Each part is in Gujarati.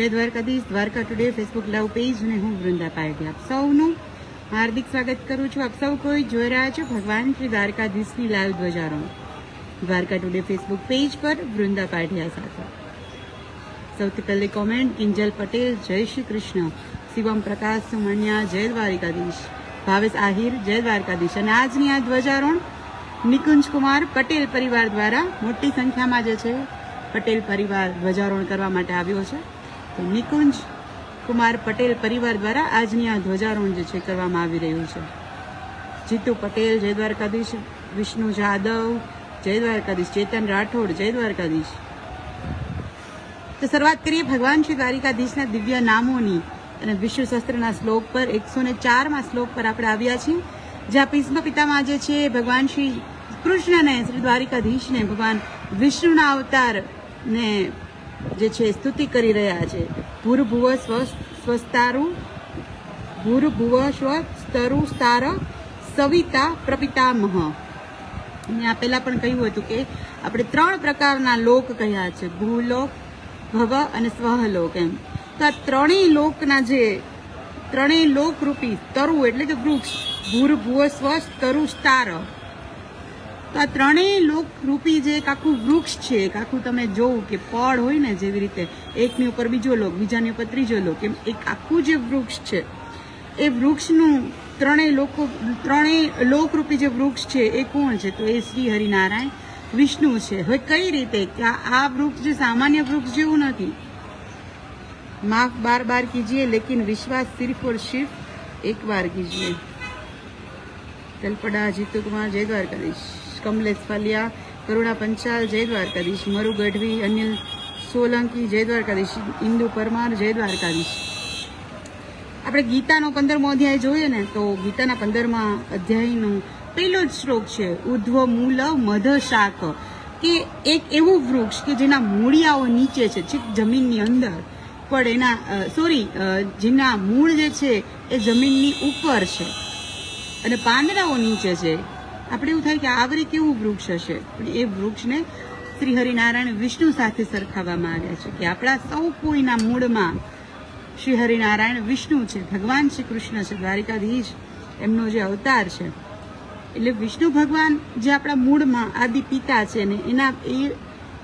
જય Dwarkadhish, Dwarka today Facebook live page અને હું વૃંદા પાર્ટી આપ સૌનું હાર્દિક સ્વાગત કરું છું. આપ સૌ કોઈ જોઈ રહ્યા છો ભગવાન શ્રી દ્વારકાધીશની લાઈવ ધ્વજારો દ્વારકા ટુડે ફેસબુક પેજ પર વૃંદા પાટિયા સાથે. સૌથી પહેલી કોમેન્ટ, કિંજલ પટેલ, જય શ્રી કૃષ્ણ, શિવમ પ્રકાશ સુમણિયા જય દ્વારિકાધીશ, ભાવેશ આહિર, જય દ્વારકાધીશ. અને આજની આ ધ્વજારોહણ નિકુંજ કુમાર પટેલ પરિવાર દ્વારા મોટી સંખ્યામાં જે છે, પટેલ પરિવાર ધ્વજારોહણ કરવા માટે આવ્યો છે. તો નિકુંજ કુમાર પટેલ પરિવાર દ્વારા આજની આ ધ્વજારોહણ જે છે કરવામાં આવી રહ્યું છે. જીતુ પટેલ, જય દ્વારકાધીશ, વિષ્ણુ જાદવ, જય દ્વારકાધીશ, ચેતન રાઠોડ, જય દ્વારકાધીશ. તો શરૂઆત કરીએ ભગવાન શ્રી દ્વારિકાધીશના દિવ્ય નામોની અને વિશ્વ શસ્ત્રના શ્લોક પર. એકસો ને ચારમાં શ્લોક પર આપણે આવ્યા છીએ, જ્યાં ભીષ્મ પિતામાં જે છે ભગવાન શ્રી કૃષ્ણને, શ્રી દ્વારિકાધીશને, ભગવાન વિષ્ણુના અવતાર ને જે છે, સ્તુતિ કરી રહ્યા છે. ભૂરભુવ સ્વ, સ્વસ્તારુ ભૂરભુવ સ્વ સ્તરુ સવિતા પ્રપિતામહ. મેં આ પહેલાં પણ કહ્યું હતું કે આપણે ત્રણ પ્રકારના લોક કહ્યા છે, ભૂલોક, ભવ અને સ્વહલોક એમ. તો આ ત્રણેય લોકના જે, ત્રણેય લોકરૂપી તરુ એટલે કે વૃક્ષ, ભૂર ભુવ તરુ સ્તાર તો આ ત્રણેય લોકરૂપી જે એક આખું વૃક્ષ છે, એક આખું તમે જોવું કે પડ હોય ને જેવી રીતે, એકની ઉપર બીજો લોક, બીજાની ઉપર ત્રીજો લોક, એમ એક આખું જે વૃક્ષ છે, એ વૃક્ષનું ત્રણેય લોકો, ત્રણેય લોકરૂપી જે વૃક્ષ છે, એ કોણ છે? તો એ શ્રી હરિનારાયણ વિષ્ણુ છે. હવે કઈ રીતે? કે આ વૃક્ષ જે સામાન્ય વૃક્ષ જેવું નથી. માફ બાર બાર કીજીએ, લેકિન વિશ્વાસ સિર્ફ ઓર સિર્ફ એક બાર કીજીએ. તલપડા જીતુ કુમાર જય દ્વારકાધીશ કમલેશ ફલિયા, કરુણા પંચાલ, જય દ્વારકાધીશ, મરુ ગઢવી, અનિલ સોલંકી, જય દ્વારકાધીશ, ઇન્દુ પરમાર, જય દ્વારકાધીશ. આપણે ગીતાનો પંદરમો અધ્યાય જોઈએ ને, તો ગીતાના પંદરમા અધ્યાયનો પહેલો જ શ્લોક છે ઉધ્વ મૂલ મધ શાક કે એક એવું વૃક્ષ કે જેના મૂળિયાઓ નીચે છે છેક જમીનની અંદર. પણ એના સોરી જેના મૂળ જે છે, એ જમીનની ઉપર છે. અને પાંદડાઓ નીચે છે. આપણે એવું થાય કે આવરે કેવું વૃક્ષ હશે. એ વૃક્ષને શ્રી હરિનારાયણ વિષ્ણુ સાથે સરખાવવામાં આવ્યા છે કે આપણા સૌ કોઈના મૂળમાં શ્રી હરિનારાયણ વિષ્ણુ છે, ભગવાન શ્રી કૃષ્ણ છે, દ્વારિકાધીશ એમનો જે અવતાર છે. એટલે વિષ્ણુ ભગવાન જે આપણા મૂળમાં આદિ પિતા છે ને એના એ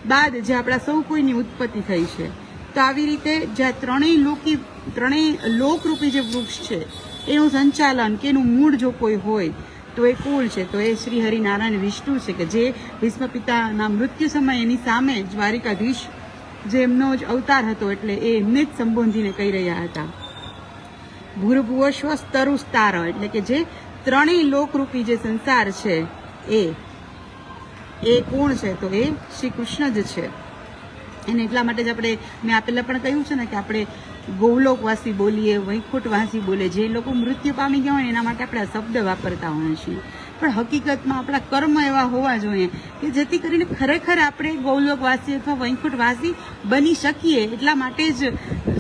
બાદ જે આપણા સૌ કોઈની ઉત્પત્તિ થઈ છે, તો આવી રીતે જે ત્રણેય લોકી, ત્રણેય લોકરૂપી જે વૃક્ષ છે, એનું સંચાલન કે એનું મૂળ જો કોઈ હોય તો એ કુળ છે, તો એ શ્રી હરિનારાયણ વિષ્ણુ છે કે જે ભીષ્મ પિતાના મૃત્યુ સમયે એની સામે દ્વારિકાધીશ જે એમનો જ અવતાર હતો એટલે એ એમને જ સંબોધીને કહી રહ્યા હતા. ભૂરભુવશ્વ સ્વસ્તરુ સ્તાર એટલે કે જે ત્રણેય લોકરૂપી જે સંસાર છે, એ એ કોણ છે તો એ શ્રી કૃષ્ણ જ છે. એને એટલા માટે જ આપણે મેં આ પહેલા પણ કહ્યું છે ને કે આપણે ગૌલોકવાસી બોલીએ, વૈકુંઠવાસી બોલે, જે લોકો મૃત્યુ પામી ગયા હોય એના માટે આપણે આ શબ્દ વાપરતા હોઈએ છીએ. પણ હકીકતમાં આપણા કર્મ એવા હોવા જોઈએ કે જેથી કરીને ખરેખર આપણે ગૌલોકવાસી અથવા વૈકુંઠવાસી બની શકીએ. એટલા માટે જ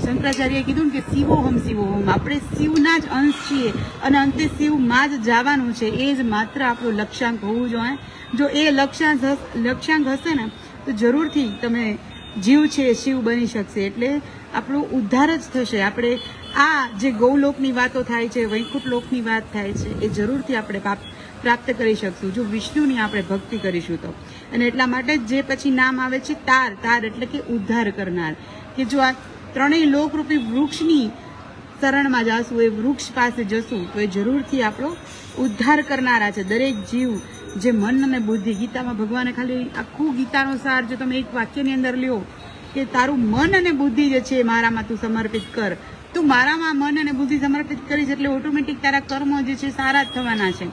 શંકરાચાર્યએ કીધું કે શિવોહમ શિવોહમ. આપણે શિવના જ અંશ છીએ અને અંતે શિવમાં જ જવાનું છે. એ જ માત્ર આપણું લક્ષ્યાંક હોવું જોઈએ. જો એ લક્ષ્યાંક લક્ષ્યાંક હશે ને, તો જરૂરથી તમે જીવ છે, શિવ બની શકશે. એટલે આપણો ઉદ્ધાર જ થશે. આપણે આ જે ગૌલોકની વાતો થાય છે વૈકુંઠ લોકની વાત થાય છે, એ જરૂરથી આપણે પ્રાપ્ત કરી શકશું. જો વિષ્ણુની આપણે ભક્તિ કરીશું તો. અને એટલા માટે જે પછી નામ આવે છે, તાર. તાર એટલે કે ઉદ્ધાર કરનાર. કે જો આ ત્રણેય લોકરૂપી વૃક્ષની શરણમાં જાશું, એ વૃક્ષ પાસે જશું, તો એ જરૂરથી આપણો ઉદ્ધાર કરનારા છે. દરેક જીવ જે મન અને બુદ્ધિ ગીતામાં ભગવાને ખાલી આખું ગીતાનો સાર જો તમે એક વાક્યની અંદર લ્યો કે તારું મન અને બુદ્ધિ જે છે મારામાં તું સમર્પિત કર. તું મારામાં મન અને બુદ્ધિ સમર્પિત કરીશ એટલે ઓટોમેટિક તારા કર્મો જે છે સારા જ થવાના છે.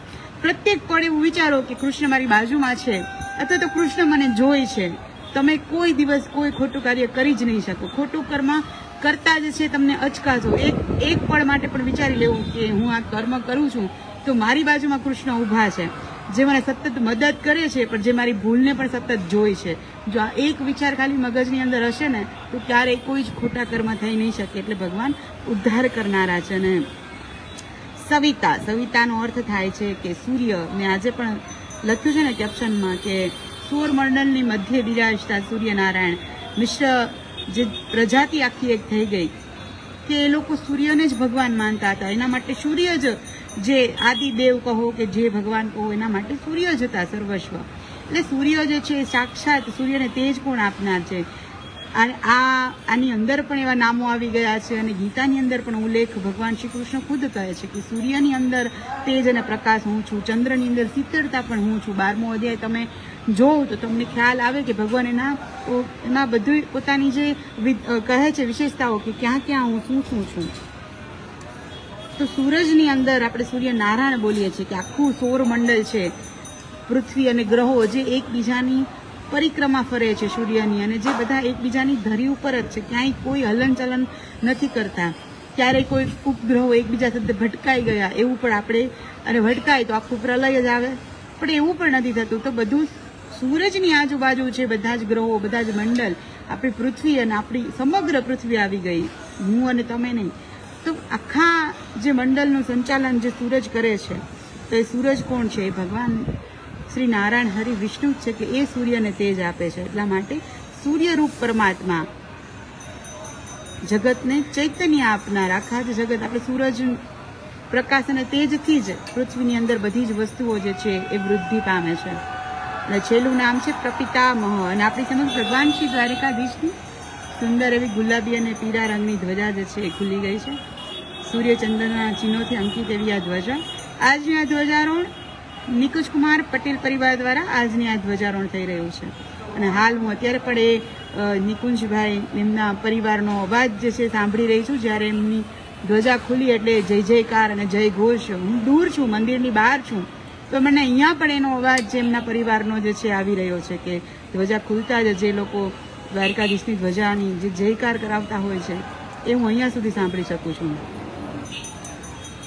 પ્રત્યેક પળ એવું વિચારો કે કૃષ્ણ મારી બાજુમાં છે અથવા તો કૃષ્ણ મને જોઈ છે. તમે કોઈ દિવસ કોઈ ખોટું કાર્ય કરી જ નહીં શકો. ખોટું કર્મ કરતા જ છે તમને અચકાશો એક એક પળ માટે પણ વિચારી લેવું કે હું આ કર્મ કરું છું તો મારી બાજુમાં કૃષ્ણ ઊભા છે. જે મને સતત મદદ કરે છે, પણ જે મારી ભૂલને પણ સતત જોઈ છે. જો આ એક વિચાર ખાલી મગજની અંદર હશે ને, તો ક્યારેય કોઈ જ ખોટા કર્મ થઈ નહીં શકે. એટલે ભગવાન ઉદ્ધાર કરનારા છે ને સવિતા, સવિતાનો અર્થ થાય છે કે સૂર્ય, મેં આજે પણ લખ્યું છે ને કેપ્શનમાં કે સૌરમંડળની મધ્ય બિરાજતા સૂર્યનારાયણ. મિશ્ર જે પ્રજાતિ આખી એક થઈ ગઈ, કે એ લોકો સૂર્યને જ ભગવાન માનતા હતા. એના માટે સૂર્ય જ જે આદિદેવ કહો કે જે ભગવાન કહો, એના માટે સૂર્ય જ હતા સર્વસ્વ. એટલે સૂર્ય જે છે એ સાક્ષાત સૂર્યને તેજ કોણ આપનાર છે. અને આ, આની અંદર પણ એવા નામો આવી ગયા છે અને ગીતાની અંદર પણ ઉલ્લેખ ભગવાન શ્રી કૃષ્ણ ખુદ કહે છે કે સૂર્યની અંદર તેજ અને પ્રકાશ હું છું, ચંદ્રની અંદર શીતળતા પણ હું છું. બારમો અધ્યાય તમે જોઉં તો તમને ખ્યાલ આવે કે ભગવાન એના એમાં બધું પોતાની જે કહે છે વિશેષતાઓ કે ક્યાં ક્યાં હું શું શું છું. તો સૂરજની અંદર આપણે સૂર્ય નારાયણ બોલીએ છીએ કે આખું સૌરમંડળ છે. પૃથ્વી અને ગ્રહો જે એકબીજાની પરિક્રમા ફરે છે સૂર્યની અને જે બધા એકબીજાની ધરી ઉપર જ છે. ક્યાંય કોઈ હલનચલન નથી કરતા. ક્યારેય કોઈ ઉપગ્રહો એકબીજા સાથે ભટકાઈ ગયા એવું પણ આપણે, અને ભટકાય તો આખું પ્રલય જ આવે. પણ એવું પણ નથી થતું. તો બધું સૂરજની આજુબાજુ છે બધા જ ગ્રહો, બધા જ મંડળ. આપણી પૃથ્વી અને આપણી સમગ્ર પૃથ્વી આવી ગઈ. હું અને તમે નહીં. તો આખા જે મંડળનું સંચાલન જે સૂરજ કરે છે, તો એ સૂરજ કોણ છે? એ ભગવાન શ્રી નારાયણ હરિ વિષ્ણુ છે કે એ સૂર્યને તેજ આપે છે. એટલા માટે સૂર્યરૂપ પરમાત્મા જગતને ચૈતન્ય આપનાર, આખા જ જગત, આપણે સૂરજ પ્રકાશ અને તેજથી જ પૃથ્વીની અંદર બધી જ વસ્તુઓ જે છે એ વૃદ્ધિ પામે છે. અને છેલ્લું નામ છે પ્રપિતામહ. અને આપણી સમક્ષ ભગવાન શ્રી દ્વારિકાધીશની સુંદર એવી ગુલાબી અને પીળા રંગની ધ્વજા જે છે એ ખુલી ગઈ છે. સૂર્યચંદ્રના ચિહ્નોથી અંકિત એવી આ ધ્વજા. આજની આ ધ્વજારોહણ નિકુંજ કુમાર પટેલ પરિવાર દ્વારા આજની આ ધ્વજારોહણ થઈ રહ્યું છે. અને હાલ હું અત્યારે પણ એ નિકુંજભાઈ એમના પરિવારનો અવાજ જે છે સાંભળી રહી છું. જ્યારે એમની ધ્વજા ખુલી એટલે જય જયકાર અને જય ઘોષ હું દૂર છું, મંદિરની બહાર છું. તો મને અહીંયા પણ એનો અવાજ જે એમના પરિવારનો જે છે આવી રહ્યો છે કે ધ્વજા ખુલતા જ જે લોકો દ્વારકાધીશની ધ્વજાની જે જયકાર કરાવતા હોય છે, એ હું અહીંયા સુધી સાંભળી શકું છું.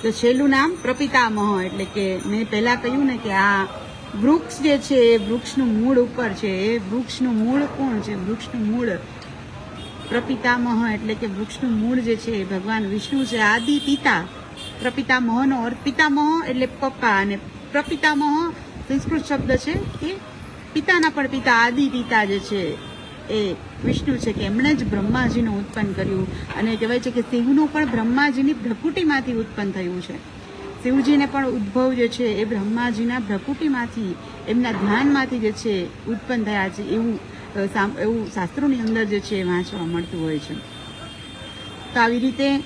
તો છેલ્લું નામ પ્રપિતામહ એટલે કે મેં પહેલાં કહ્યું ને કે આ વૃક્ષ જે છે, એ વૃક્ષનું મૂળ ઉપર છે. એ વૃક્ષનું મૂળ કોણ છે? વૃક્ષનું મૂળ પ્રપિતામહ એટલે કે વૃક્ષનું મૂળ જે છે, એ ભગવાન વિષ્ણુ છે. આદિ પિતા પ્રપિતામહનો અર્થ પિતામહ એટલે પપ્પા. અને પ્રપિતામહ સંસ્કૃત શબ્દ છે કે પિતાના પણ પિતા, આદિ પિતા જે છે એ વિષ્ણુ છે કે એમણે જ બ્રહ્માજીનું ઉત્પન્ન કર્યું. અને કહેવાય છે કે શિવનું પણ બ્રહ્માજીની ભ્રકુટીમાંથી ઉત્પન્ન થયું છે. શિવજીને પણ ઉદ્ભવ જે છે એ બ્રહ્માજીના ભ્રકુટીમાંથી એમના ધ્યાનમાંથી જે છે ઉત્પન્ન થયા છે એવું એવું શાસ્ત્રોની અંદર જે છે એ વાંચવા મળતું હોય છે. તો આવી રીતે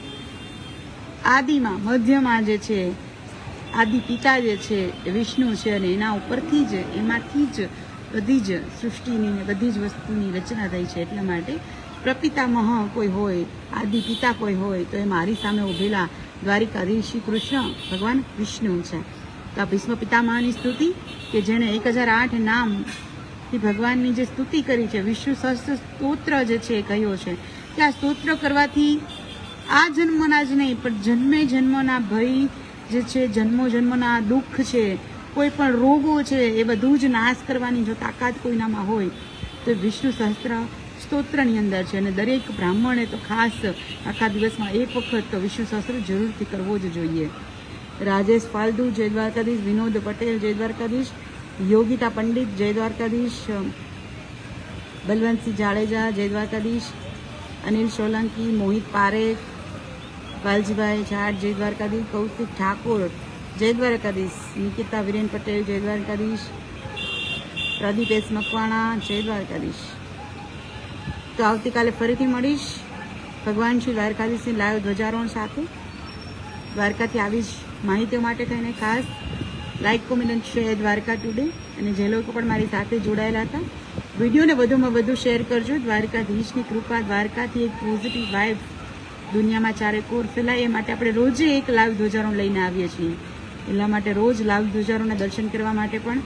આદિમાં, મધ્યમાં જે છે, આદિ પિતા જે છે વિષ્ણુ છે અને એના ઉપરથી જ, એમાંથી જ બધી જ સૃષ્ટિની ને બધી જ વસ્તુની રચના થઈ છે એટલા માટે પ્રપિતામહ કોઈ હોય, આદિ પિતા કોઈ હોય, તો એ મારી સામે ઉભેલા દ્વારિકાધીશ કૃષ્ણ, ભગવાન વિષ્ણુ છે. તો આ ભીષ્મ પિતામહની સ્તુતિ, કે જેણે એક હજાર આઠ નામથી ભગવાનની જે સ્તુતિ કરી છે, વિષ્ણુ સહસ્ત્ર સ્તોત્ર જે છે એ કહ્યો છે, કે આ સ્તોત્ર કરવાથી આ જન્મના જ નહીં, પણ જન્મે જન્મના ભય જે છે, જન્મો જન્મના દુઃખ છે કોઈ પણ રોગો છે, એ બધું જ નાશ કરવાની જો તાકાત કોઈનામાં હોય, તો વિષ્ણુ સહસ્ત્ર સ્તોત્રની અંદર છે. અને દરેક બ્રાહ્મણે તો ખાસ આખા દિવસમાં એક વખત તો વિષ્ણુ સહસ્ત્ર જરૂરથી કરવો જ જોઈએ. રાજેશ ફાલ્દુ જય દ્વારકાધીશ વિનોદ પટેલ જય દ્વારકાધીશ યોગિતા પંડિત જય દ્વારકાધીશ બલવંતસિંહ જાડેજા જય દ્વારકાધીશ અનિલ સોલંકી, મોહિત પારેખ. વાલજીભાઈ જાટ જય દ્વારકાધીશ કૌશિક ઠાકોર. જય દ્વારકાધીશ નિકિતા, વિરેન પટેલ જય દ્વારકાધીશ પ્રદીપ એસ મકવાણા જય દ્વારકાધીશ તો આવતીકાલે ફરીથી મળીશ. ભગવાન શ્રી દ્વારકાધીશની લાઈવ ધ્વજારોહણ સાથે. દ્વારકાથી આવી જ માહિતીઓ માટે થઈને ખાસ લાઇક કોમેન્ટ અને શેર દ્વારકા ટુડે અને જે લોકો પણ મારી સાથે જોડાયેલા હતા. વિડીયોને વધુમાં વધુ શેર કરજો. દ્વારકાધીશની કૃપા દ્વારકાથી એક પોઝિટિવ વાઇબ દુનિયામાં ચારે કોર ફેલાય. એ માટે આપણે રોજે એક લાઈવ ધ્વજારોહણ લઈને આવીએ છીએ. એટલા માટે રોજ લાઈવ ધ્વજારોના દર્શન કરવા માટે પણ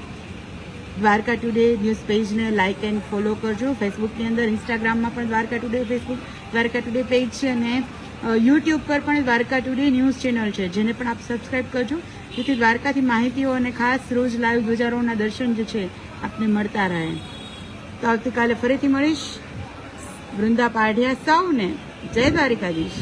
દ્વારકા ટુડે ન્યૂઝ પેજને લાઇક એન્ડ ફોલો કરજો. ફેસબુકની અંદર ઇન્સ્ટાગ્રામમાં પણ Dwarka today Facebook Dwarka today page છે અને યુટ્યુબ પર પણ દ્વારકા ટુડે ન્યૂઝ ચેનલ છે. જેને પણ આપ સબસ્ક્રાઇબ કરજો. જેથી દ્વારકાથી માહિતીઓ અને ખાસ રોજ લાઈવ ધ્વજારોના દર્શન જે છે, આપને મળતા રહે. તો આવતીકાલે ફરીથી મળીશ. વૃંદા પાઢિયા સૌને જય દ્વારિકાધીશ.